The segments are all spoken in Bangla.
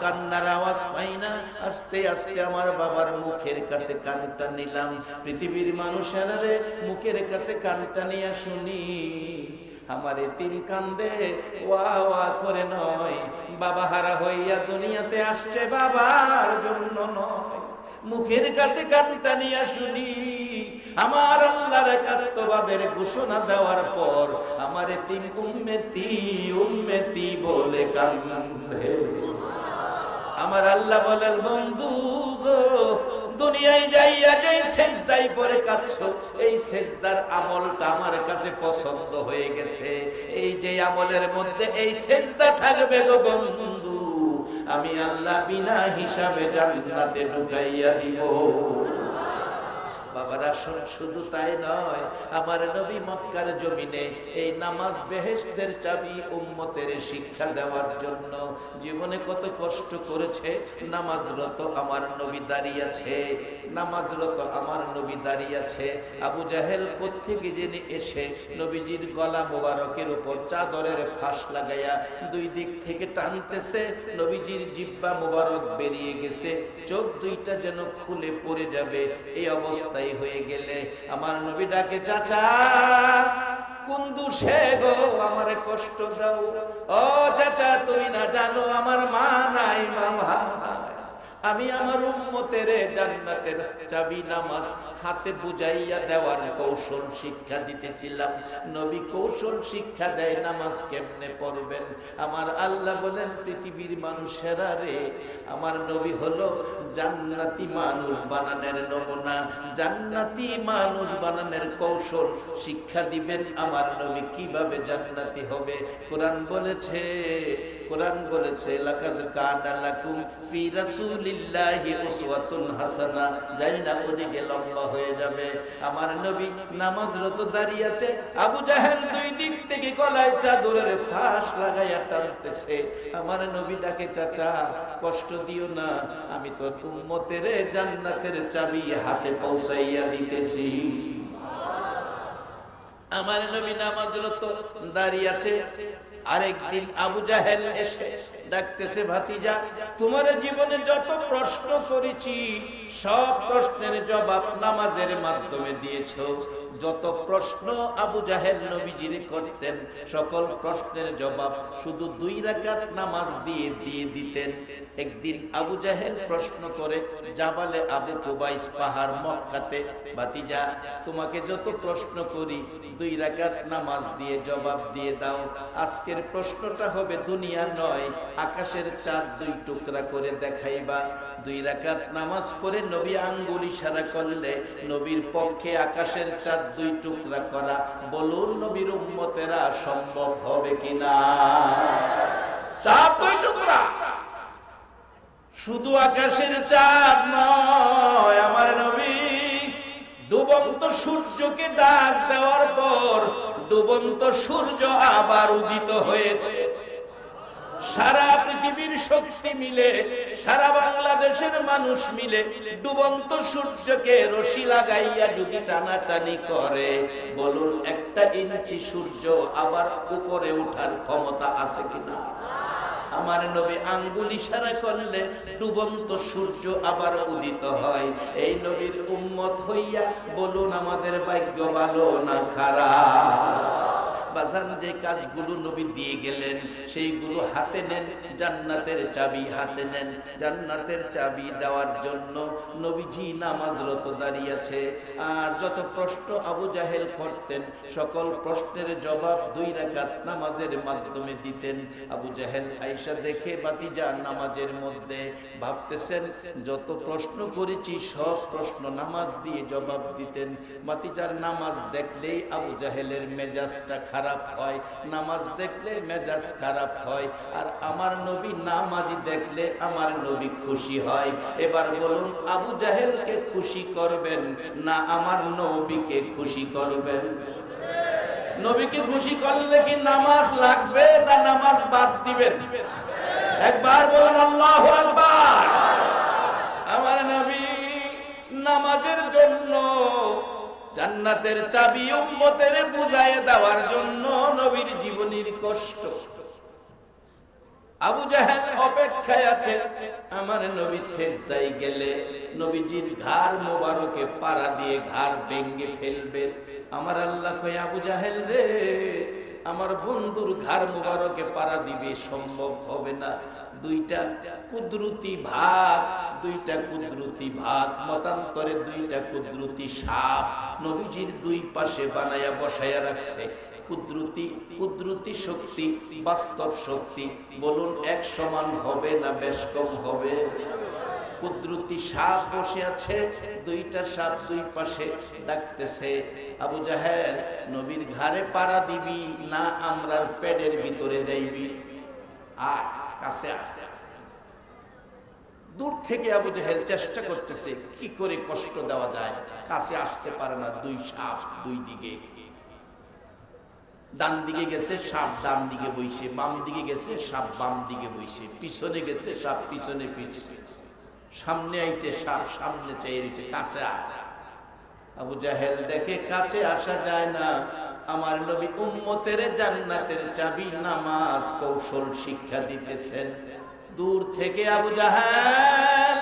কান্নার আওয়াজ পাই না। আস্তে আস্তে আমার বাবার মুখের কাছে কানটা নিলাম। পৃথিবীর মানুষেরা রে মুখের কাছে কানটা নিয়ে শুনি, আমার তিন কান্দে, ওয়া ওয়া করে নয়। বাবা হারা হইয়া দুনিয়াতে আসছে বাবার জন্য নয়। মুখের কাছে কানটা নিয়ে শুনি, আমার আল্লাহর একাত্মবাদের ঘোষণা দেওয়ার পর আমার তিন উম্মেতি উম্মেতি বলে কান্দে। আমার আল্লাহ বলেন, বন্ধু যাইয়া সেজদাই পরে এই সেজদার আমলটা আমার কাছে পছন্দ হয়ে গেছে। এই আমলের এই সেজদা বন্ধু, আমি আল্লাহ বিনা হিসাবে জান্নাতে ঢুকাইয়া দিব। বাবারা, শোন, শুধু তাই নয়, আমার নবী মক্কার জমিনে এই নামাজ বেহেশতের চাবি উম্মতের শিক্ষা দেওয়ার জন্য জীবনে কত কষ্ট করেছে। নামাজরত আমার নবী দাঁড়িয়ে আছে, নামাজরত আমার নবী দাঁড়িয়ে আছে। আবু জাহেল কোত্থেকে জেনে এসে নবীজির গলা মোবারকের উপর চাদরের ফাঁস লাগাইয়া দুই দিক থেকে টানতেছে, নবীজির জিব্বা মোবারক বেরিয়ে গেছে, চোখ দুইটা যেন খুলে পড়ে যাবে, এই অবস্থায় হয়ে গেলে আমার নবী ডাকে, চাচা কুন্দু সে গো আমারে কষ্ট দাও? ও চাচা, তুমি না জানো, আমার মা নাই বাবা আমি আমার উম্মতের জান্নাতের চাবি নামাজ হাতে বুঝাইয়া দেওয়ার কৌশল শিক্ষা দিতেছিলাম। নবী কৌশল শিক্ষা দেয়, নামাজ কেমনে পড়বেন? আমার আল্লাহ বলেন, পৃথিবীর মানুষেরা রে, আমার নবী হলো জান্নাতি মানুষ বানানের নমুনা। জান্নাতি মানুষ বানানের কৌশল শিক্ষা দিবেন আমার নবী কীভাবে জান্নাতি হবে? কোরআন বলেছে কোরআন বলেছে, লাকাদ কানা লাকুম ফি রাসূলিল্লাহি উসওয়াতুন হাসানা। ওদিকে লম্বা হয়ে যাবে। আমার নবী নামাজরত দাঁড়িয়ে আছে, আবু জাহেল দুই দিক থেকে চাদরের ফাঁস লাগাইয়া টানতেছে। আমার নবী ডাকে, চাচা, কষ্ট দিও না, আমি তো উম্মতের জান্নাতের চাবি হাতে পৌঁছাইয়া দিতেছি। আমার নবী নামাজরত দাঁড়িয়ে আছে আরেকদিন আবু জাহেল এসে ডাকতেছে, ভাতিজা, তোমার জীবনে যত প্রশ্ন করেছি, সব প্রশ্নের জবাব নামাজের মাধ্যমে দিয়েছ। যত প্রশ্ন আবু জাহেল নবীজিরে করতেন, সকল প্রশ্নের জবাব শুধু দুই রাকাত নামাজ দিয়ে দিয়ে দিতেন। একদিন আবু জাহেল প্রশ্ন করে, জাবালে আবু কুবাইস পাহাড় মক্কাতে বাতিজা তোমাকে যত প্রশ্ন করি, দুই রাকাত নামাজ দিয়ে জবাব দিয়ে দাও। আজকের প্রশ্নটা হবে দুনিয়া নয়। আকাশের চাঁদ দুই টুকরা করে দেখাইবা। দুই রাকাত নামাজ পড়ে নবী আঙ্গুল ইশারা করলে নবীর পক্ষে আকাশের চাঁদ দুই টুকরা করা। বলুন নবীর উম্মতেরা সম্ভব হবে কিনা? চাঁদ দুই টুকরা? শুধু আকাশের চাঁদ নয়, আমার নবী, ডুবন্ত সূর্যকে ডাক দেওয়ার পর ডুবন্ত সূর্য আবার উদিত হয়েছে। সারা পৃথিবীর শক্তি মিলে, সারা বাংলাদেশের মানুষ মিলে ডুবন্ত সূর্যকে রশি লাগাইয়া যদি টানাটানি করে, বলুন একটা ইঞ্চি সূর্য আবার উপরে উঠার ক্ষমতা আছে কিনা? আমার নবী আঙ্গুল ইশারা করলে ডুবন্ত সূর্য আবার উদিত হয়। এই নবীর উম্মত হইয়া বলুন, আমাদের ভাগ্য ভালো না খারাপ? বাজান যে কাজগুলো নবী দিয়ে গেলেন, সেইগুলো হাতে নেন, জান্নাতের চাবি হাতে নেন। জান্নাতের চাবি দেওয়ার জন্য নবীজি নামাজরত দাঁড়িয়েছে। আর যত প্রশ্ন আবু জাহেল করতেন, সকল প্রশ্নের জবাব দুই রাকাত নামাজের মাধ্যমে দিতেন। আবু জাহেল আইসা দেখে বাতিজা নামাজের মধ্যে ভাবতেছেন, যত প্রশ্ন করেছি সব প্রশ্ন নামাজ দিয়ে জবাব দিতেন। বাতিজার নামাজ দেখলেই আবু জাহেলের মেজাজটা খারাপ হয়, নামাজ দেখলে মেজাজ খারাপ হয়, আর আমার নবী নামাজি দেখলে আমার নবী খুশি হয়। এবার বলুন, আবু জাহেলকে খুশি করবেন না আমার নবীকে খুশি করবেন? নবীকে খুশি করলে কি নামাজ লাগবে না নামাজ বাদ দিবেন? একবার বলুন, আল্লাহ আমার নবী নামাজের জন্য জান্নাতের চাবি উম্মতের বুঝায় দেওয়ার জন্য নবীর জীবনের কষ্ট। আবু জাহেল অপেক্ষায় আছে, আমার নবী শেষদাই গেলে নবীজির ঘর মোবারকে পাড়া দিয়ে ঘর ভেঙ্গে ফেলবে। আমার আল্লাহ কই আবু জাহেল রে আমার বন্ধুর ঘাড় মোবারকে পাড়া দিবে, সম্ভব হবে না। দুইটা কুদরতি ভাগ দুইটা কুদরতি ভাগ মতান্তরে দুইটা কুদরতি সাপ, নবীজির দুই পাশে বানায়া বসায়া রাখছে। কুদরতি কুদরতি শক্তি, বাস্তব শক্তি, বলুন, এক সমান হবে না, বেশ কম হবে? কুদরতি সাপ বসে আছে, দুইটা সাপ দুই পাশে ডাকতেছে, আবু জাহেল, নবীর ঘাড়ে পাড়া দিবি না আমরার পেটের ভিতরে যাইবি? আয় কাছে আসে দূর থেকে আবু জাহেল চেষ্টা করতেছে, কি করে কষ্ট দেওয়া যায়? কাছে আসতে পারে না দুই সাপ দুই দিকে। ডান দিকে গেছে সাপ, ডান দিকে বইছে, বাম দিকে গেছে সাপ, বাম দিকে বইছে, পিছনে গেছে সাপ, পিছনে ফিরছে সামনে আইছে, সাপ সামনে রয়েছে, কাছে আসে আবু জাহেল দেখে কাছে আসা যায় না। আমার নবী উম্মতের জান্নাতের চাবি নামাজ কৌশল শিক্ষা দিতেছেন। দূর থেকে আবু জাহেল,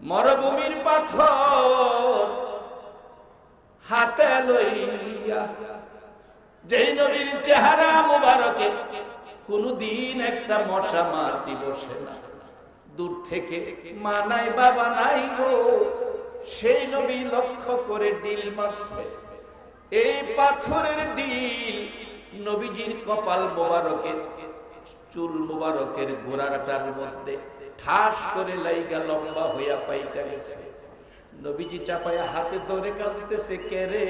মরভূমির পাথর হাতে লইয়া, যেই নবীর চেহারা মুবারকে কোনদিন একটা মশা মাসি বসে না। দূর থেকে মা নাই, বাবা নাই গো। সেই নবী লক্ষ্য করে ডিল মারছে। এই পাথরের ডিল নবীজির কপাল মোবারকের, চুল মোবারকের গোড়াটার মধ্যে ঠাস করে লাইগা লম্বা হইয়া পাইটা গেছে। নবীজি চাপায়া হাতে ধরে কাঁদতেছে কেরে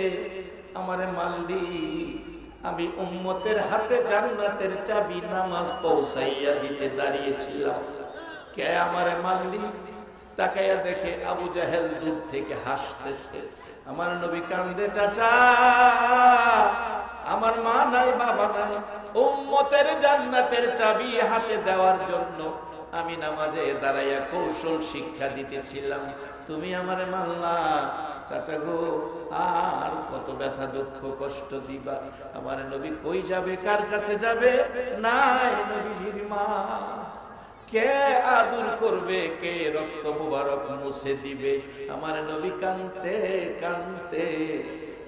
আমারে মাল্লি আমি উম্মতের হাতে জান্নাতের চাবি নামাজ পৌঁছাইয়া দিতে দাঁড়িয়েছিলাম। কে আমারে মাল্লি তাকাইয়া দেখে আবু জাহেল দূর থেকে হাসতেছে। আমার নবী কান্দে, চাচা, আমার মা নাই, বাবা নাই। উম্মতের জান্নাতের চাবি হাতে দেওয়ার জন্য আমি নামাজে দাঁড়াইয়া কৌশল শিক্ষা দিতেছিলাম। তুমি আমারে মানলা। চাচা গো, আর কত ব্যথা, দুঃখ, কষ্ট দিবা। আমার নবী কই যাবে, কার কাছে যাবে? নাই, নবীজির মা। কে আদর করবে, কে রক্ত মুবারক মুছে দিবে? আমার নবী কানতে কানতে,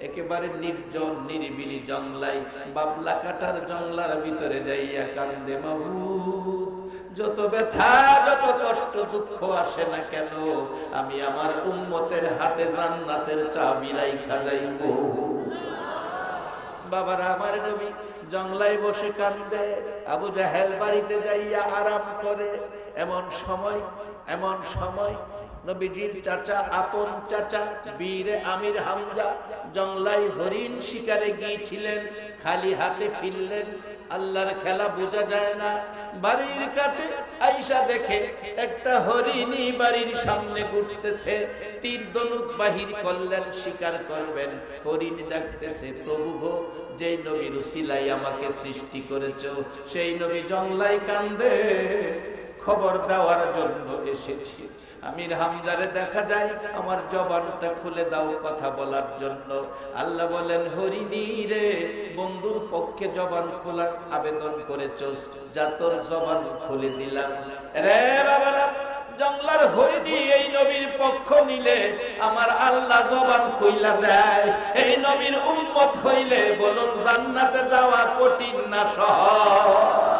একেবারে নির্জন, নিরিবিলি জংলাই বাবলা কাটার জংলার ভিতরে যাইয়া কান্দে মাহবুব। যত ব্যথা, যত কষ্ট, দুঃখ আসে না কেন? আমি আমার উম্মতের হাতে জান্নাতের চাবি রাইখা যাইব। বাবারা, আমার নবী জংলায় বসে কান্দে, আবু জাহেল বাড়িতে যাইয়া আরাম করে। এমন সময় এমন সময় নবীজির চাচা, আপন চাচা, বীর আমির হামজা জংলাই হরিণ শিকারে গিয়েছিলেন, খালি হাতে ফিরলেন। আল্লাহর খেলা বোঝা যায় না। বাড়ির কাছে আইসা দেখে একটা হরিণী বাড়ির সামনে ঘুরতেছে। তীর দনুক বাহির করলেন, শিকার করবেন। হরিণ ডাকতেছে, প্রভু গো, যেই নবীর উসিলাই আমাকে সৃষ্টি করেছ, সেই নবী জংলাই কান্দে। খবর দেওয়ার জন্য এসেছি। আমির হামদারে দেখা যায়, আমার জবানটা খুলে দাও কথা বলার জন্য। আল্লাহ বলেন, হরিণী রে, বন্ধুর পক্ষে জবান খোলার আবেদন করেছ যা তোর জবান খুলে দিলাম। রে বাবারা জংলার হরিণী এই নবীর পক্ষ নিলে আমার আল্লাহ জবান খুইলা দেয়। এই নবীর উম্মত হইলে বলুন, জান্নাতে যাওয়া কঠিন না সহজ?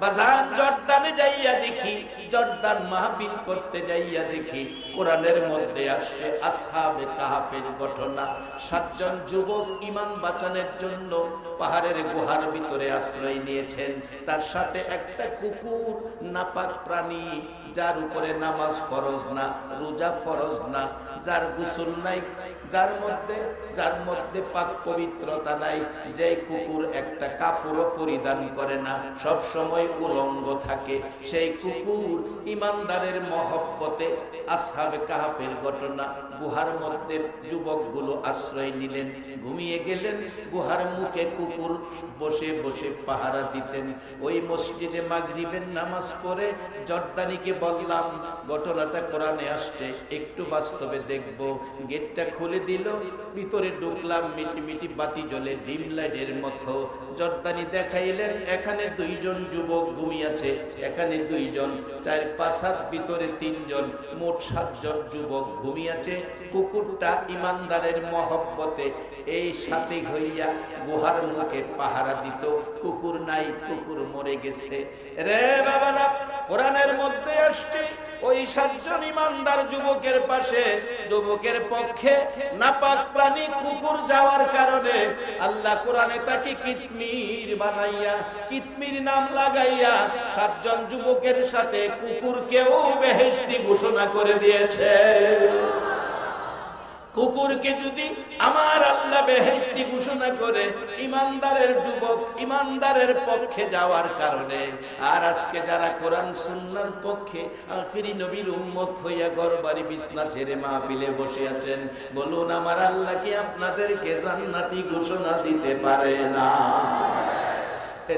বাজার জর্দানে জর্দান মাহফিল করতে যাইয়া দেখি কোরআনের মধ্যে আসছে আসহাবে কাহাফের ঘটনা। সাতজন যুবক ইমান বাঁচানোর জন্য পাহাড়ের গুহার ভিতরে আশ্রয় নিয়েছেন। তার সাথে একটা কুকুর, নাপাক প্রাণী, যার উপরে নামাজ ফরজ না, রোজা ফরজ না, যার গোসল নাই যার মধ্যে যার মধ্যে পাক পবিত্রতা নাই যে কুকুর একটা কাপড়ও পরিধান করে না, সব সময় উলঙ্গ থাকে। সেই কুকুর ইমানদারের মহব্বতে আসহাবে কাহাফের ঘটনা, গুহার মধ্যে যুবকগুলো আশ্রয় নিলেন। ঘুমিয়ে গেলেন, গুহার মুখে কুকুর বসে বসে পাহারা দিতেন। ওই মসজিদে মাগরিবের নামাজ পড়ে জর্দানিকে বললাম, ঘটনাটা কোরআনে আসছে, একটু বাস্তবে দেখব। গেটটা খুলে খুলে দিল। ভিতরে ঢুকলাম, মিটি মিটি বাতি জ্বলে ডিম লাইটের মতো। জর্দানি দেখাইলেন, এখানে দুইজন যুবক ঘুমিয়েছে এখানে দুইজন, চার পাঁচ হাত ভিতরে তিনজন, মোট সাতজন যুবক ঘুমিয়েছে কুকুরটা ইমানদারের মহব্বতে এই সাথে হইয়া গুহার মুখে পাহারা দিত। কুকুর নাই, কুকুর মরে গেছে। রে বাবারা, কোরআনের মধ্যে আসছে, ওই সাতজন ইমানদার যুবকের পাশে, যুবকের পক্ষে নাপাক প্রাণী কুকুর যাওয়ার কারণে আল্লাহ কোরআনে তাকে কিতমির বানাইয়া, কিতমির নাম লাগাইয়া সাতজন যুবকের সাথে কুকুরকেও বেহেস্তি ঘোষণা করে দিয়েছে। কুকুরকে যদি আমার আল্লাহ বেহেশতি ঘোষণা করে ইমানদারের যুবক ইমানদারের পক্ষে যাওয়ার কারণে, আর আজকে যারা কোরআন সুন্নার পক্ষে আখিরি নবীর উম্মত হইয়া ঘর বাড়ি বিছনা ছেড়ে মাহফিলে বসে আছেন, বলুন আমার আল্লাহ কি আপনাদেরকে জান্নাতি ঘোষণা দিতে পারে না?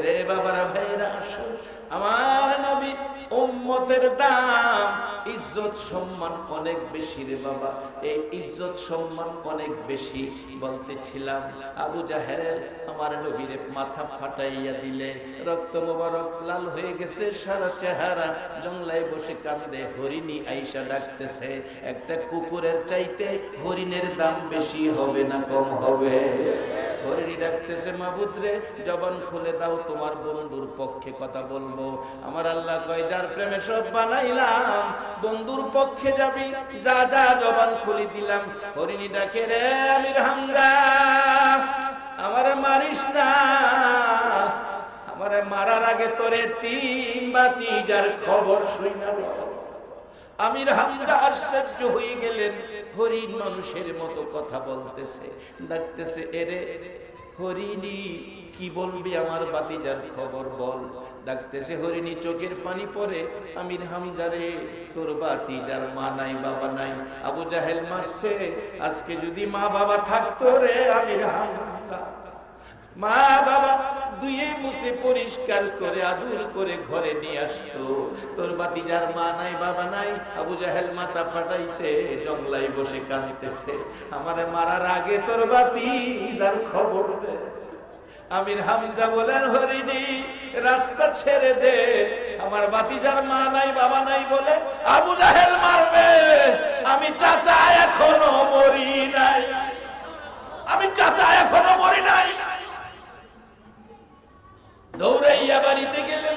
রে বাবারা ভাইরা আসুন। আমার নবী উম্মতের দাম। ইজ্জত সম্মান অনেক বেশি রে বাবা। এই ইজ্জত সম্মান অনেক বেশি বলতেছিলাম। আবু জাহেল আমার নবীর মাথা ফাটাইয়া দিলে রক্ত মোবারক লাল হয়ে গেছে, সারা চেহারা জংলায় বসে কান্দে। হরিণী আইসা ডাকতেছে, একটা কুকুরের চাইতে হরিণের দাম বেশি হবে না, কম হবে? হরিণী ডাকতেছে মাহবুদরে জবান খুলে দাও, তোমার বন্ধুর পক্ষে কথা বলব। আমার আল্লাহ কয়, যার প্রেমে সব বানাইলাম, বন্ধুর পক্ষে যাবি, যা যা, জবান খুলি দিলাম। হরিণী ডাকে, রে আমির হামজা, আমারে মারিস না, আমারে মারার আগে তোরে তিন বা যার খবর শুনে আমির হামজা আশ্চর্য হয়ে গেলেন। হরিণ মানুষের মতো কথা বলতেছে। ডাকতেছে, এরে হরিণী, কি বলবি আমার বাতিজার খবর বল? ডাকতেছে, হরিণী, চোখের পানি পরে আমির হামজারে তোর বাতিজার মা নাই, বাবা নাই। আবু জাহেল মারছে, আজকে যদি মা বাবা থাকতো রে আমির হামজা। মা বাবা দুয়ে মুছে পরিষ্কার করে আদুর করে ঘরে নিয়ে আসতো। তোর মা নাই, বাবা নাই, আবু জাহেল মাথা ফাটাইছে বসে কাঁদতেছে। আমারে মারার আগে তোর খবর আমির হামজা বলেন, হরিণী, রাস্তা ছেড়ে দে। আমার বাতিজার মা নাই, বাবা নাই বলে আবু জাহেল মারবে। আমি চাচা এখনও মরি নাই। আমি চাচা এখনও মরি নাই। দৌড়াইয়া বাড়িতে গেলেন।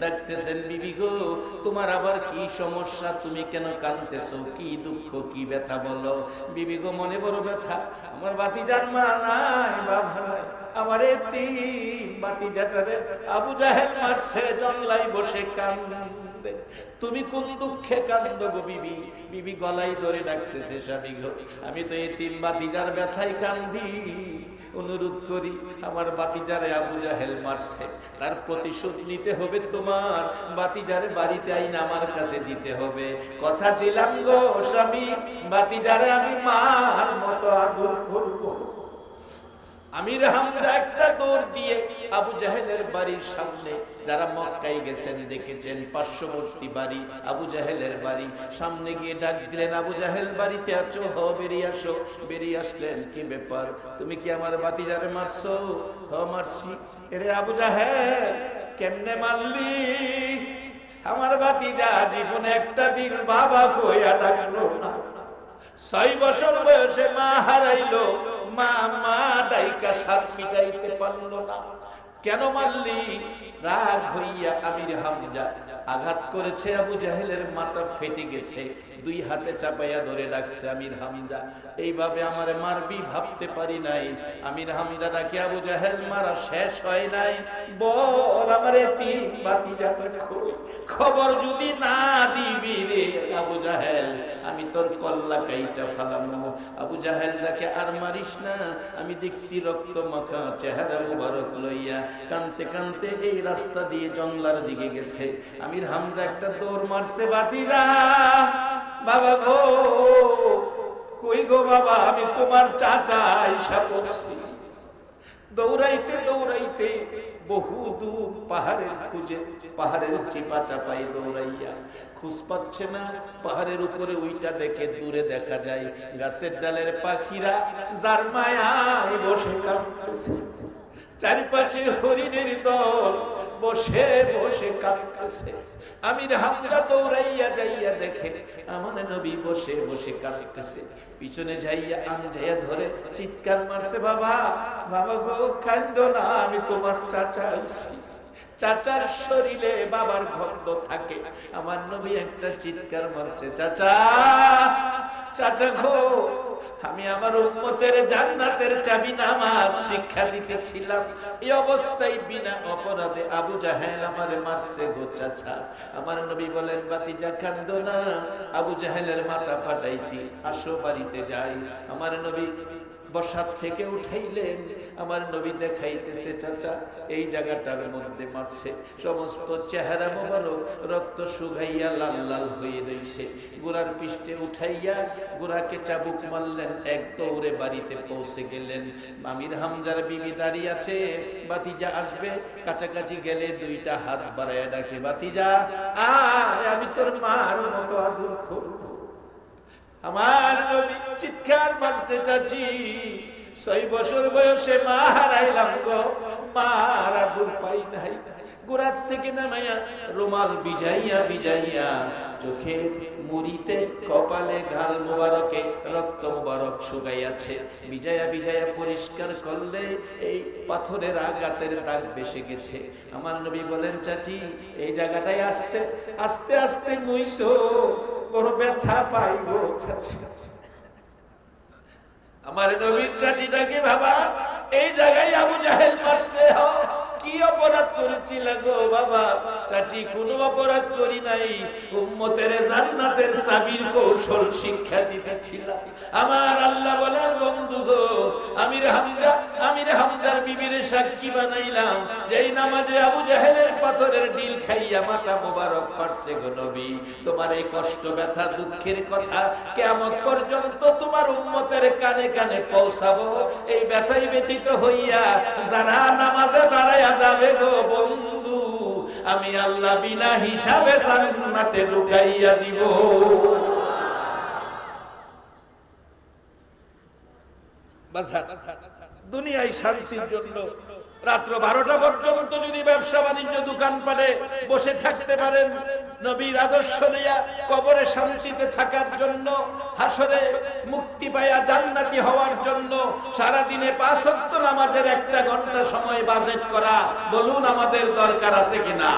ডাকতেছেন, বিবি গো, তোমার আবার কি সমস্যা? তুমি কেন কান্দতেছো কি দুঃখ, কি ব্যথা বলো? বিবি গো, মনে বড় ব্যথা। আমার বাতি মা নাই, বাবা নাই। আমার তিন বাতি জাটারে আবু জাহেল মারছে বসে তুমি কোন দুঃখে কান্দ গো বিবি? বিবি গলাই ধরে ডাকতেছে, স্বামী গো, আমি তো এই তিন বাতিজার ব্যথায় কান্দি। অনুরোধ করি, আমার বাতিজারে আবু জাহেল মারছে, তার প্রতিশোধ নিতে হবে তোমার। বাতিজারে বাড়িতে আইন আমার কাছে দিতে হবে। কথা দিলাম গো, স্বামী বাতিজারে আমি মার মতো আদর করব। আমির হামজা একটা দৌড় দিয়ে আবু জাহেলের বাড়ির সামনে, যারা মক্কায় গেছেন, দেখেছেন, পার্শ্ববর্তী বাড়ি, আবু জাহেলের বাড়ি। সামনে গিয়ে ডাক দিলেন, আবু জাহেল, বাড়িতে আছো? হ, বেরিয়ে আসো। বেরিয়ে আসলেন, কি ব্যাপার? তুমি কি আমার বাতি যারে মারছো? হ, মারছি। এরে আবু জাহেল, কেমনে মারলি? আমার বাতি যা জীবনে একটা দিন বাবা কইয়া ডাকলো না। ছয় বছর বয়সে মা হারাইলো মা মা ডাইকা সাত পিটাইতে পারল না। কেন মারলি? রাগ হইয়া আমির হামজা আঘাত করেছে আবু জাহেলের মাথা ফেটে গেছে, দুই হাতে চাপাইয়া ধরে রাখছে আমির হামজা। এইভাবে আমার মারবি ভাবতে পারি নাই। আমির হামজা ডাকে, আবু জাহেল, মারা শেষ হয় নাই। বল আমারে খবর যদি না দিবি রে আবু জাহেল, আমি তোর কল্লা কাইটা ফালামো। আবু জাহেল ডাকে, আর মারিস না। আমি দেখছি রক্ত মাখা চেহারা মুবারক লইয়া কানতে কানতে এই রাস্তা দিয়ে জংলার দিকে গেছে। আমির হামজা একটা দৌড় মারছে বাতিরা বাবা গো, কই গো বাবা, আমি তোমার চাচা আইসা পড়ছি। দৌড়াইতে দৌড়াইতে বহু দূর পাহাড়ের খুঁজে, পাহাড়ের চিপা চাপাই দৌড়াইয়া খুঁজ পাচ্ছে না। পাহাড়ের উপরে ওইটা দেখে দূরে দেখা যায়, গাছের ডালের পাখিরা যার মায়ায় বসে কাঁদতেছে। চারিপাশে হরিণের দল বসে বসে কাঁদতেছে। আমির হামজা দৌড়াইয়া যাইয়া দেখে, আমার নবী বসে বসে কাঁদতেছে। পিছনে যাইয়া আন যাইয়া ধরে চিৎকার মারছে, বাবা বাবা গো কান্দ না, আমি তোমার চাচা চাচার শরীরে বাবার গন্ধ থাকে। আমার নবী একটা চিৎকার মারছে, চাচা চাচা গো আমি আমার উম্মতের জান্নাতের চাবি নামাজ শিক্ষা দিতেছিলাম। এই অবস্থায় বিনা অপরাধে আবু জাহেল আমারে মারছে গোচা ছাদ আমার নবী বলেন বাতিজা কান্দ না। আবু জাহেলের মাথা ফাটাইছি। আসো বাড়িতে যাই। আমার নবী বসার থেকে উঠাইলেন। আমার নবী দেখাইতেছে, চাচা, এই জায়গাটার মধ্যে মারছে। সমস্ত চেহারা মোবারক, রক্ত শুকাইয়া লাল লাল হয়ে রয়েছে গোড়ার পৃষ্ঠে উঠাইয়া গোড়াকে চাবুক মারলেন, এক দৌড়ে বাড়িতে পৌঁছে গেলেন। মামির হামজার বিবি দাঁড়িয়ে আছে, বাতিজা আসবে। কাছাকাছি গেলে দুইটা হাত বাড়ায় ডাকে, বাতিজা আমি তোর মার মতো আদর করব। আমার নবী চিৎকার মারছে চাচি। ছয় বছর বয়সে মা হারাইলাম গো। মার আদর পাই নাই। গোড়ার থেকে নামাইয়া রুমাল বিজাইয়া বিজাইয়া চোখের মুড়িতে কপালে গাল মুবারকে, রক্ত মুবারক শুকাইয়াছে। বিজায়া বিজায়া পরিষ্কার করলে এই পাথরের আঘাতের দাগ বেসে গেছে। আমার নবী বলেন, চাচি, এই জায়গাটায় আস্তে আস্তে আস্তে মুইছো। বড় ব্যথা পাই চাচি আমার নবীর চাচিটাকে বাবা এই জায়গায় আবু জাহেল মারছে। অপরাধ করেছিল গো বাবা। চাচি, কোনো অপরাধ করি নাই। উম্মতের জান্নাতের সাবির কৌশল শিক্ষা দিতেছিলাম আমার আল্লাহ বলেন বন্ধু গো, আমির হামদা আমির হামদার বিবির সাক্ষী বানাইলাম। যেই নামাজে আবু জাহেলের পাথরের ডিল খাইয়া মাথা মোবারক ফাটছে গো নবী। তোমার এই কষ্ট, ব্যথা, দুঃখের কথা কেমন পর্যন্ত তোমার উম্মতের কানে কানে পৌঁছাবো। এই ব্যথাই ব্যতীত হইয়া যারা নামাজে দাঁড়াইয়া যাবে বন্ধু আমি আল্লাহ বিনা হিসাবে জান্নাতে ঢুকাইয়া দিব। দুনিয়ায় শান্তির জন্য রাত্র বারোটা পর্যন্ত যদি ব্যবসা বাণিজ্য দোকান পারে বসে থাকতে পারেন, নবীর আদর্শ নেয়া কবরে শান্তিতে থাকার জন্য, হাসরে মুক্তি পায়া জান্নাতি হওয়ার জন্য সারা দিনে পাঁচ নামাজের একটা ঘণ্টা সময় বাজেট করা, বলুন আমাদের দরকার আছে কিনা?